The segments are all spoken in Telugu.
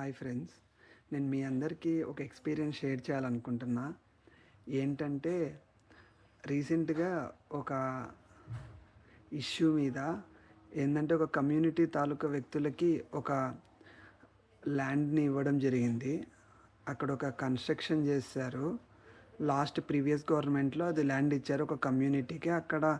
Hi friends. నేను మీ అందరికీ ఒక ఎక్స్పీరియన్స్ షేర్ చేయాలనుకుంటున్నా. ఏంటంటే రీసెంట్గా ఒక ఇష్యూ మీద ఏంటంటే ఒక కమ్యూనిటీ తాలూకా వ్యక్తులకి ఒక ల్యాండ్ని ఇవ్వడం జరిగింది. అక్కడ ఒక కన్స్ట్రక్షన్ చేశారు. లాస్ట్ ప్రీవియస్ గవర్నమెంట్లో అది ల్యాండ్ ఇచ్చారు ఒక కమ్యూనిటీకి. అక్కడ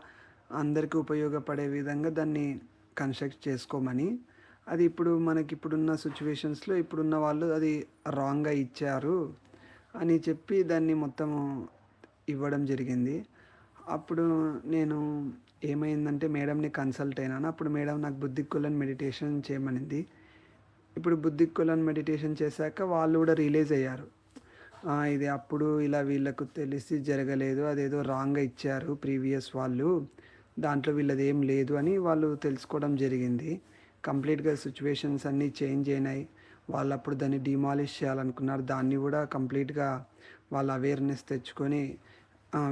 అందరికీ ఉపయోగపడే విధంగా దాన్ని కన్స్ట్రక్ట్ చేసుకోమని అది ఇప్పుడు మనకి ఇప్పుడున్న సిచ్యువేషన్స్లో ఇప్పుడున్న వాళ్ళు అది రాంగ్గా ఇచ్చారు అని చెప్పి దాన్ని మొత్తం ఇవ్వడం జరిగింది. అప్పుడు నేను ఏమైందంటే మేడంని కన్సల్ట్ అయినాను. అప్పుడు మేడం నాకు బుద్ధి మెడిటేషన్ చేయమనింది. ఇప్పుడు బుద్ధి మెడిటేషన్ చేశాక వాళ్ళు కూడా రిలీజ్ అయ్యారు. ఇది అప్పుడు ఇలా వీళ్ళకు తెలిసి జరగలేదు అదేదో రాంగ్గా ఇచ్చారు ప్రీవియస్ వాళ్ళు దాంట్లో వీళ్ళది ఏం లేదు అని వాళ్ళు తెలుసుకోవడం జరిగింది. కంప్లీట్గా సిచ్యువేషన్స్ అన్నీ చేంజ్ అయినాయి. వాళ్ళు అప్పుడు దాన్ని డిమాలిష్ చేయాలనుకున్నారు. దాన్ని కూడా కంప్లీట్గా వాళ్ళ అవేర్నెస్ తెచ్చుకొని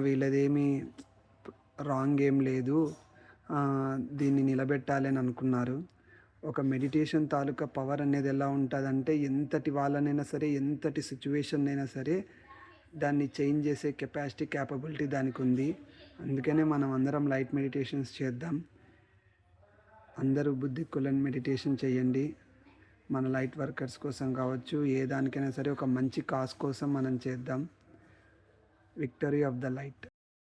వీళ్ళదేమీ రాంగ్ ఏం లేదు. దీన్ని నిలబెట్టాలి అని అనుకున్నారు. ఒక మెడిటేషన్ తాలూకా పవర్ అనేది ఎలా ఉంటుందంటే ఎంతటి వాళ్ళనైనా సరే ఎంతటి సిచ్యువేషన్ అయినా సరే దాన్ని చేంజ్ చేసే కెపాసిటీ క్యాపబిలిటీ దానికి ఉంది అందుకనే మనం అందరం లైట్ మెడిటేషన్స్ చేద్దాం. అందరూ బుద్ధి కులని మెడిటేషన్ చేయండి. మన లైట్ వర్కర్స్ కోసం కావచ్చు ఏ దానికైనా సరే ఒక మంచి కాజ్ కోసం మనం చేద్దాం. Victory of the light.